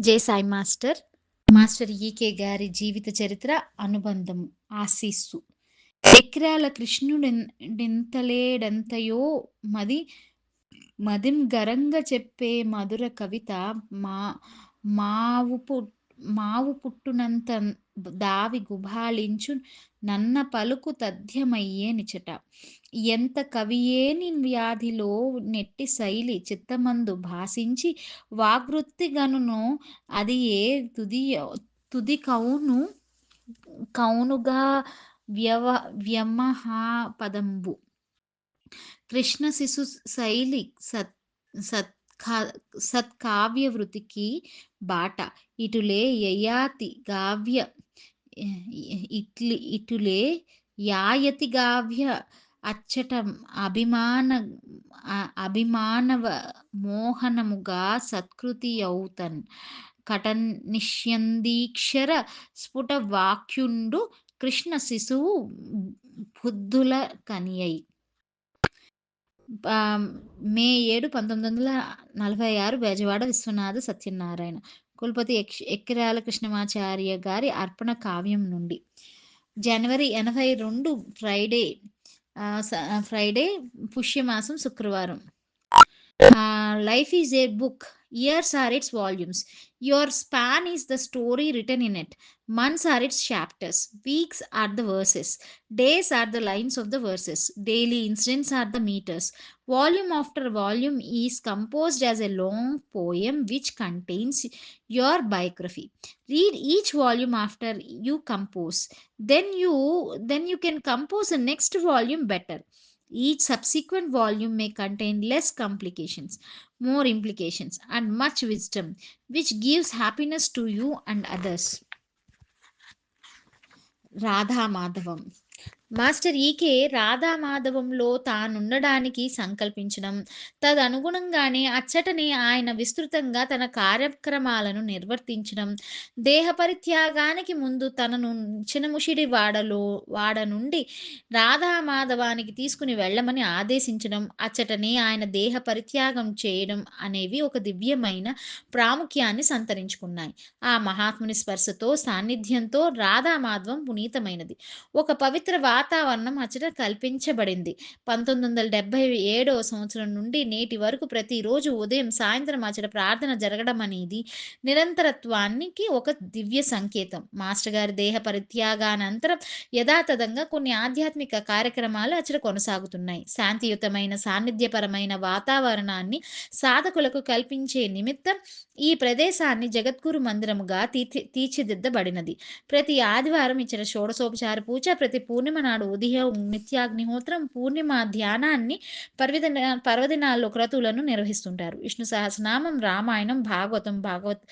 Jai Sai master. Master EK గారి జీవిత చరిత్ర అనుబంధం ఆశీస్సు. ఎక్రాల కృష్ణుడెంతలేడంతయో మది మదిం గరంగ చెప్పే మధుర కవిత మా మావు పు మావు పుట్టునంత దావి గుభాళించు నన్న పలుకు తథ్యమయ్యే నిచట ఎంత కవియేని వ్యాధిలో నెట్టి శైలి చిత్తమందు భాసించి వాగృత్తిగనును అది ఏ తుది తుది కౌను కౌనుగా వ్యవ వ్యమహాపదంబు. కృష్ణ శిశు శైలి సత్ సత్ సత్కావ్య వృతికి బాట. ఇటులే యయాతి గావ్య ఇట్లి ఇటులే యాయతి గావ్య అచ్చట అభిమాన అభిమానవ మోహనముగా సత్కృతి అవుతన్ కటనిష్యందీక్షర స్ఫుట వాక్యుండు కృష్ణ శిశువు బుద్ధుల కనియై. మే ఏడు పంతొమ్మిది వందల నలభై ఆరు బెజవాడ విశ్వనాథ సత్యనారాయణ. కులపతి ఎక్కిరాల కృష్ణమాచార్య గారి అర్పణ కావ్యం నుండి. జనవరి ఎనభై రెండు ఫ్రైడే ఫ్రైడే పుష్యమాసం శుక్రవారం. Uh, life is a book. Years are its volumes. Your span is the story written in it. Months are its chapters. Weeks are the verses. Days are the lines of the verses. Daily incidents are the meters. Volume after volume is composed as a long poem which contains your biography. Read each volume after you compose. Then you then you can compose the next volume better. Each subsequent volume may contain less complications, more implications, and much wisdom, which gives happiness to you and others. Radha Madhavam. Master EK రాధామాధవంలో తానుండడానికి సంకల్పించడం. తదనుగుణంగానే అచ్చటనే ఆయన విస్తృతంగా తన కార్యక్రమాలను నిర్వర్తించడం. దేహ పరిత్యాగానికి ముందు తనను చినముషిడి వాడలో వాడ నుండి రాధామాధవానికి తీసుకుని వెళ్ళమని ఆదేశించడం. అచ్చటనే ఆయన దేహ పరిత్యాగం చేయడం అనేవి ఒక దివ్యమైన ప్రాముఖ్యాన్ని సంతరించుకున్నాయి. ఆ మహాత్ముని స్పర్శతో సాన్నిధ్యంతో రాధామాధవం పునీతమైనది. ఒక పవిత్ర వాతావరణం అచ్చట కల్పించబడింది. పంతొమ్మిది వందల డెబ్బై ఏడవ సంవత్సరం నుండి నేటి వరకు ప్రతిరోజు ఉదయం సాయంత్రం అచ్చట ప్రార్థన జరగడం అనేది నిరంతరత్వానికి ఒక దివ్య సంకేతం. మాస్టర్ గారి దేహ పరిత్యాగానంతరం యథాతథంగా కొన్ని ఆధ్యాత్మిక కార్యక్రమాలు అచ్చట కొనసాగుతున్నాయి. శాంతియుతమైన సాన్నిధ్యపరమైన వాతావరణాన్ని సాధకులకు కల్పించే నిమిత్తం ఈ ప్రదేశాన్ని జగద్గురు మందిరముగా తీర్చి తీర్చిదిద్దబడినది. ప్రతి ఆదివారం ఇచ్చిన షోడశోపచార పూజ ప్రతి పూర్ణిమ నాడు ఉదయం నిత్యాగ్నిహోత్రం పూర్ణిమ ధ్యానాన్ని పర్వదిన పర్వదినాల్లో క్రతువులను నిర్వహిస్తుంటారు. విష్ణు సహస్రనామం రామాయణం భాగవతం భాగవత్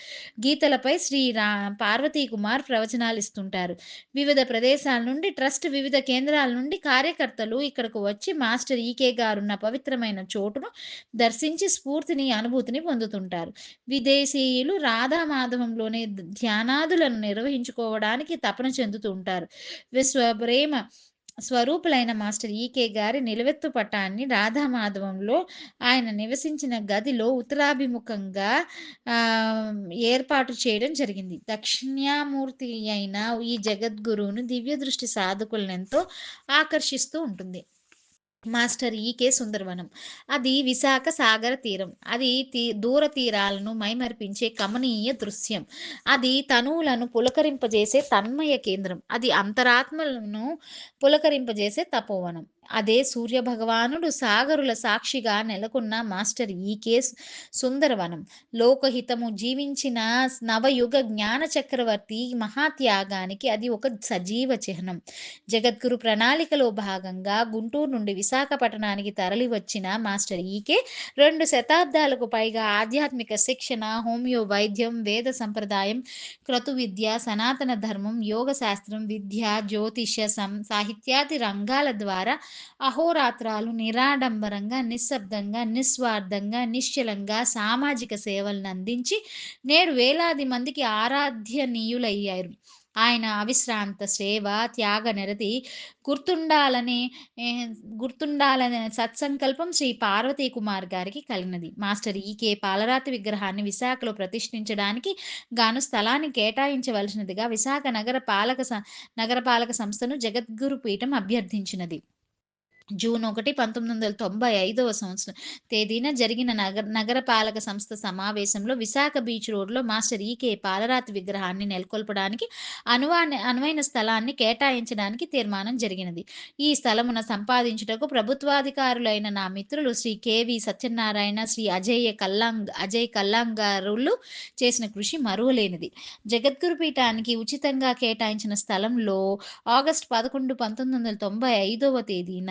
గీతలపై శ్రీ రా పార్వతీ కుమార్ ప్రవచనాలు ఇస్తుంటారు. వివిధ ప్రదేశాల నుండి ట్రస్ట్ వివిధ కేంద్రాల నుండి కార్యకర్తలు ఇక్కడకు వచ్చి మాస్టర్ ఈకే గారున్న పవిత్రమైన చోటును దర్శించి స్ఫూర్తిని అనుభూతిని పొందుతుంటారు. విదేశీయులు రాధామాధవంలోనే ధ్యానాదులను నిర్వహించుకోవడానికి తపన చెందుతుంటారు విశ్వ ప్రేమ స్వరూపులైన మాస్టర్ ఈకే గారి నిలువెత్తు పటాన్ని రాధామాధవంలో ఆయన నివసించిన గదిలో ఉత్తరాభిముఖంగా ఏర్పాటు చేయడం జరిగింది. దక్షిణామూర్తి అయిన ఈ జగద్గురువును దివ్య దృష్టి సాధకులను ఎంతో ఆకర్షిస్తూ ఉంటుంది. Master EK Sundaravanam. అది విశాఖ సాగర తీరం. అది తీ దూర తీరాలను మైమర్పించే కమనీయ దృశ్యం. అది తనువులను పులకరింపజేసే తన్మయ కేంద్రం. అది అంతరాత్మలను పులకరింపజేసే తపోవనం. అదే సూర్య భగవానుడు సాగరుల సాక్షిగా నెలకొన్న మాస్టర్ ఈకే సుందరవనం. లోకహితము జీవించిన నవయుగ జ్ఞాన చక్రవర్తి మహాత్యాగానికి అది ఒక సజీవ చిహ్నం. జగద్గురు ప్రణాళికలో భాగంగా గుంటూరు నుండి విశాఖపట్నానికి తరలి వచ్చిన మాస్టర్ ఈకే రెండు శతాబ్దాలకు పైగా ఆధ్యాత్మిక శిక్షణ హోమియో వైద్యం వేద సంప్రదాయం క్రతు విద్య సనాతన ధర్మం యోగ శాస్త్రం విద్య జ్యోతిష సం సాహిత్యాది రంగాల ద్వారా అహోరాత్రాలు నిరాడంబరంగా నిశ్శబ్దంగా నిస్వార్థంగా నిశ్చలంగా సామాజిక సేవలను అందించి నేడు వేలాది మందికి ఆరాధ్యనీయులయ్యారు ఆయన అవిశ్రాంత సేవ, త్యాగనిరతి గుర్తుండాలనే గుర్తుండాలని గుర్తుండాలనే సత్సంకల్పం శ్రీ పార్వతీ కుమార్ గారికి కలిగినది. మాస్టర్ ఈకే పాలరాతి విగ్రహాన్ని విశాఖలో ప్రతిష్ఠించడానికి గాను స్థలాన్ని కేటాయించవలసినదిగా విశాఖ నగర పాలక స నగరపాలక సంస్థను జగద్గురు పీఠం అభ్యర్థించినది. జూన్ 1, 1995వ సంవత్సరం తేదీన జరిగిన నగర నగరపాలక సంస్థ సమావేశంలో విశాఖ బీచ్ రోడ్‌లో మాస్టర్ ఈకే పాలరాతి విగ్రహాన్ని నెలకొల్పడానికి అనువా అనువైన స్థలాన్ని కేటాయించడానికి తీర్మానం జరిగినది. ఈ స్థలమున సంపాదించుటకు ప్రభుత్వాధికారులైన నా మిత్రులు శ్రీ కె.వి. సత్యనారాయణ, శ్రీ అజయ్ కల్లాంగ్ అజయ్ కల్లాంగారులు చేసిన కృషి మరువలేనిది. జగద్గురు పీఠానికి ఉచితంగా కేటాయించిన స్థలంలో ఆగస్ట్ పదకొండు పంతొమ్మిది వందల తొంభై ఐదవ తేదీన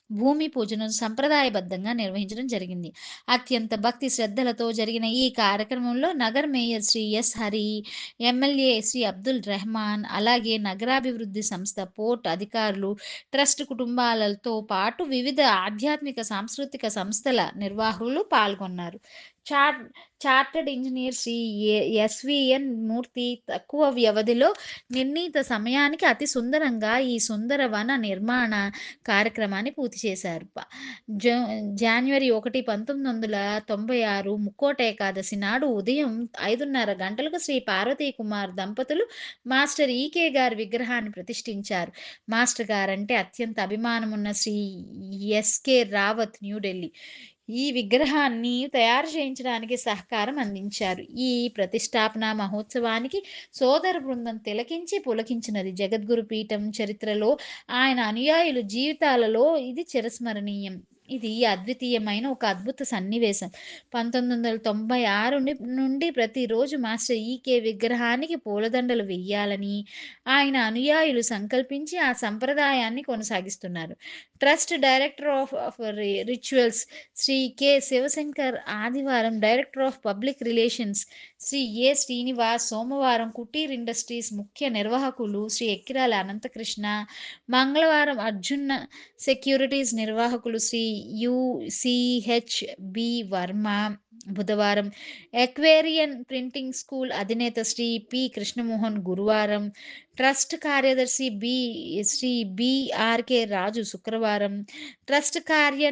భూమి పూజను సంప్రదాయబద్ధంగా నిర్వహించడం జరిగింది. అత్యంత భక్తి శ్రద్ధలతో జరిగిన ఈ కార్యక్రమంలో నగర mayor Shri S. Hari, MLA Shri Abdul Rehman, అలాగే నగరాభివృద్ధి సంస్థ, పోర్ట్ అధికారులు, ట్రస్ట్ కుటుంబాలతో పాటు వివిధ ఆధ్యాత్మిక, సాంస్కృతిక సంస్థల నిర్వాహకులు పాల్గొన్నారు. చార్ chartered engineer Shri A SVN Murthy తక్కువ వ్యవధిలో నిర్ణీత సమయానికి అతి సుందరంగా ఈ సుందర వన నిర్మాణ కార్యక్రమాన్ని పూర్తి చేశారు. ప జ జాన్యువరి 1, 1996 ముక్కోట ఏకాదశి నాడు ఉదయం 5:30 గంటలకు శ్రీ పార్వతీ కుమార్ దంపతులు మాస్టర్ ఈకే గారి విగ్రహాన్ని ప్రతిష్ఠించారు. మాస్టర్ గారంటే అత్యంత అభిమానమున్న శ్రీ ఎస్కే రావత్ న్యూఢిల్లీ ఈ విగ్రహాన్ని తయారు చేయించడానికి సహకారం అందించారు. ఈ ప్రతిష్ఠాపన మహోత్సవానికి సోదర బృందం తిలకించి పులకించినది. జగద్గురు పీఠం చరిత్రలో ఆయన అనుయాయులు జీవితాలలో ఇది చిరస్మరణీయం. ఇది అద్వితీయమైన ఒక అద్భుత సన్నివేశం. పంతొమ్మిది వందల తొంభై ఆరు నుండి ప్రతిరోజు మాస్టర్ ఈకే విగ్రహానికి పూలదండలు వెయ్యాలని ఆయన అనుయాయులు సంకల్పించి ఆ సంప్రదాయాన్ని కొనసాగిస్తున్నారు. Trust director of of rituals Shri K. Shivashankar ఆదివారం director of public relations Shri A. Srinivas సోమవారం కుటీర్ ఇండస్ట్రీస్ ముఖ్య నిర్వాహకులు శ్రీ ఎక్కిరాల అనంతకృష్ణ, మంగళవారం అర్జున సెక్యూరిటీస్ నిర్వాహకులు Shri U C H B Verma బుధవారం ఎక్వేరియన్ ప్రింటింగ్ స్కూల్ అధినేత శ్రీ పి. కృష్ణమోహన్ గురువారం, ట్రస్ట్ కార్యదర్శి బి శ్రీ బిఆర్కే రాజు శుక్రవారం, ట్రస్ట్ కార్య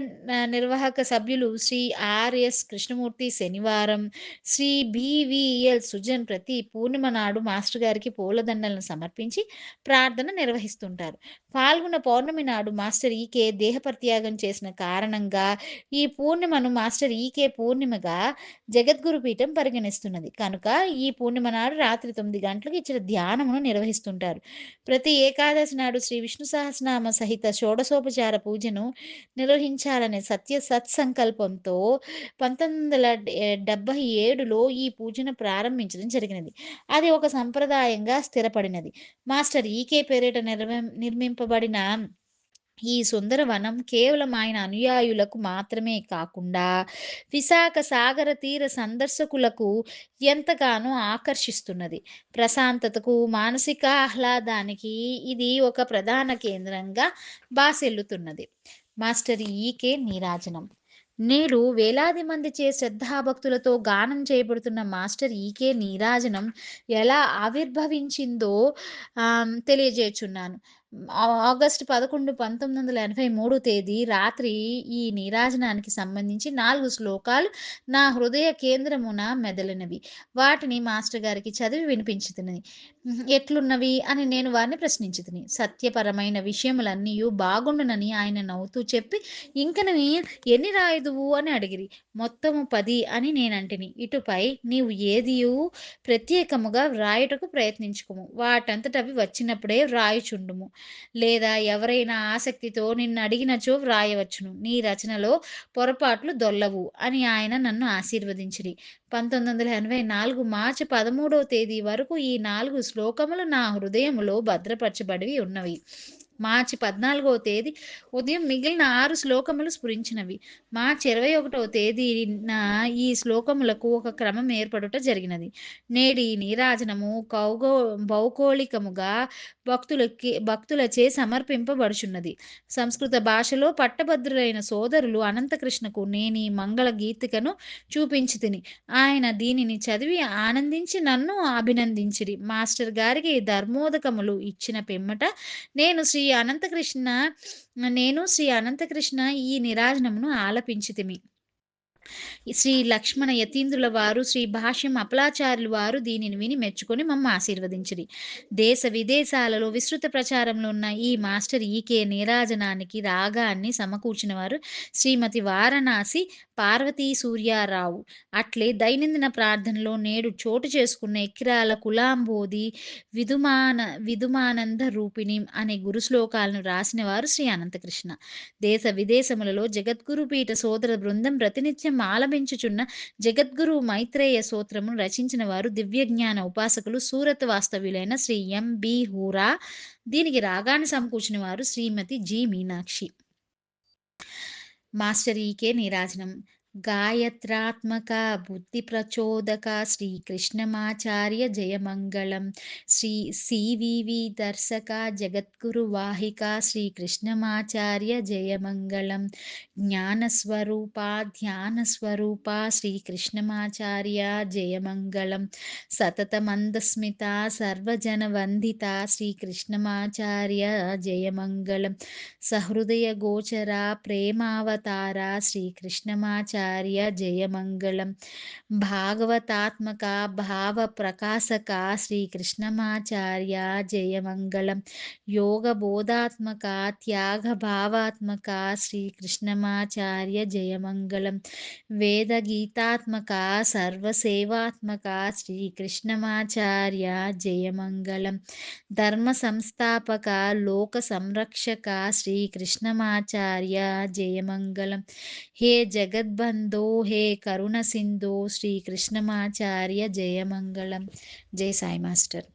నిర్వాహక సభ్యులు శ్రీ ఆర్.ఎస్. కృష్ణమూర్తి శనివారం, శ్రీ బి.వి.ఎల్. సుజన్ ప్రతి పూర్ణిమ నాడు మాస్టర్ గారికి పూలదండలను సమర్పించి ప్రార్థన నిర్వహిస్తుంటారు. పాల్గొన్న పౌర్ణమి నాడు మాస్టర్ ఈకే దేహపరిత్యాగం చేసిన కారణంగా ఈ పూర్ణిమను మాస్టర్ ఈకే పూర్ణిమగా జగద్గురు పీఠం పరిగణిస్తున్నది. కనుక ఈ పూర్ణిమ నాడు రాత్రి తొమ్మిది గంటలకు ఇచ్చిన ధ్యానమును నిర్వహిస్తుంటారు. ప్రతి ఏకాదశి నాడు శ్రీ విష్ణు సహస్రనామ సహిత షోడశోపచార పూజను నిర్వహించాలనే సత్య సత్సంకల్పంతో 1977లో ఈ పూజను ప్రారంభించడం జరిగినది. అది ఒక సంప్రదాయంగా స్థిరపడినది. మాస్టర్ ఈకే పేరిట నిర్మ నిర్మింపబడిన ఈ సుందరవనం కేవలం ఆయన అనుయాయులకు మాత్రమే కాకుండా విశాఖ సాగర తీర సందర్శకులకు ఎంతగానో ఆకర్షిస్తున్నది. ప్రశాంతతకు, మానసిక ఆహ్లాదానికి ఇది ఒక ప్రధాన కేంద్రంగా బాసెల్లుతున్నది మాస్టర్ ఈకే నీరాజనం నేడు వేలాది మంది చే శ్రద్ధాభక్తులతో గానం చేయబడుతున్న మాస్టర్ ఈకే నీరాజనం ఎలా ఆవిర్భవించిందో ఆహ్, తెలియజేయుచున్నాను. ఆ ఆగస్టు 11, 1983 తేదీ రాత్రి ఈ నీరాజనానికి సంబంధించి నాలుగు శ్లోకాలు నా హృదయ కేంద్రమున మెదలినవి. వాటిని మాస్టర్ గారికి చదివి వినిపించుతున్నది ఎట్లున్నవి అని నేను వారిని ప్రశ్నించితిని. సత్యపరమైన విషయములన్నీయు బాగుండునని ఆయన నవ్వుతూ చెప్పి ఇంకనవి ఎన్ని రాయుదువు అని అడిగిరి. మొత్తము పది అని నేనంటిని. ఇటుపై నీవు ఏదియూ ప్రత్యేకముగా వ్రాయుటకు ప్రయత్నించకుము. వాటంతటవి వచ్చినప్పుడే వ్రాయుచుండుము. లేదా ఎవరైనా ఆసక్తితో నిన్నడిగినచో వ్రాయవచ్చును. నీ రచనలో పొరపాట్లు దొల్లవు అని ఆయన నన్ను ఆశీర్వదించిరి. 1984 మార్చి 13వ తేదీ వరకు ఈ నాలుగు శ్లోకములు నా హృదయములో భద్రపరచబడి ఉన్నవి. మార్చి 14వ తేదీ ఉదయం మిగిలిన ఆరు శ్లోకములు స్ఫురించినవి. మార్చి 21వ తేదీన ఈ శ్లోకములకు ఒక క్రమం ఏర్పడుట జరిగినది. నేడి నీరాజనము కౌగో భౌగోళికముగా భక్తులకి భక్తులచే సమర్పింపబడుచున్నది. సంస్కృత భాషలో పట్టభద్రులైన సోదరులు అనంతకృష్ణకు నేనీ మంగళ గీతికను చూపించితిని. ఆయన దీనిని చదివి ఆనందించి నన్ను అభినందించిరి. మాస్టర్ గారికి ధర్మోదకములు ఇచ్చిన పిమ్మట నేను శ్రీ అనంతకృష్ణ నేను శ్రీ అనంతకృష్ణ ఈ నిరాజనమును ఆలపించితిమి. శ్రీ లక్ష్మణ యతీంద్రుల వారు, శ్రీ భాష్యం అపలాచారులు వారు దీనిని విని మెచ్చుకొని మమ్మ ఆశీర్వదించిరి. దేశ విదేశాలలో విస్తృత ప్రచారంలో ఉన్న ఈ మాస్టర్ ఈకే నీరాజనానికి రాగాన్ని సమకూర్చినవారు శ్రీమతి వారణాసి పార్వతీ సూర్యారావు. అట్లే దైనందిన ప్రార్థనలో నేడు చోటు చేసుకున్న ఎక్కిరాల కులాంబోధి విదుమాన విదుమానంద రూపిణి అనే గురు శ్లోకాలను రాసినవారు శ్రీ అనంతకృష్ణ. దేశ విదేశములలో జగద్గురు పీఠ సోదర బృందం ప్రతినిత్యం ఆలపించుచున్న జగద్గురు మైత్రేయ సూత్రమును రచించిన వారు దివ్యజ్ఞాన ఉపాసకులు సూరత్ వాస్తవ్యులైన శ్రీ ఎం. బి. హూరా. దీనికి రాగాన్ని సమకూర్చిన వారు Shrimati G. Meenakshi. Master EK నీరాజనం గాయత్రాత్మక బుద్ధి ప్రచోదక శ్రీ జయమంగళం శ్రీ సివివి దర్శక జగద్గురు వాహిక శ్రీకృష్ణమాచార్య జయమంగళం జ్ఞానస్వరూప ధ్యానస్వరూప శ్రీ కృష్ణమాచార్య జయమంగళం సతతమందస్మిత సర్వజన వందిత శ్రీ జయమంగళం సహృదయ గోచర ప్రేమావతార శ్రీకృష్ణమాచార్య కృష్ణమాచార్య జయమంగళం. భాగవతాత్మక భావ ప్రకాశక శ్రీ కృష్ణమాచార్య జయమంగళం. యోగ బోధాత్మక త్యాగ భావాత్మక శ్రీ కృష్ణమాచార్య జయమంగళం. వేద గీతాత్మక సర్వసేవాత్మక శ్రీ కృష్ణమాచార్య జయమంగళం. ధర్మ సంస్థాపక లోక సంరక్షక శ్రీ కృష్ణమాచార్య జయమంగళం. హే జగద్బంధో హే కరుణ సింధో శ్రీ కృష్ణమాచార్య జయమంగళం జై సాయి మాస్టర్.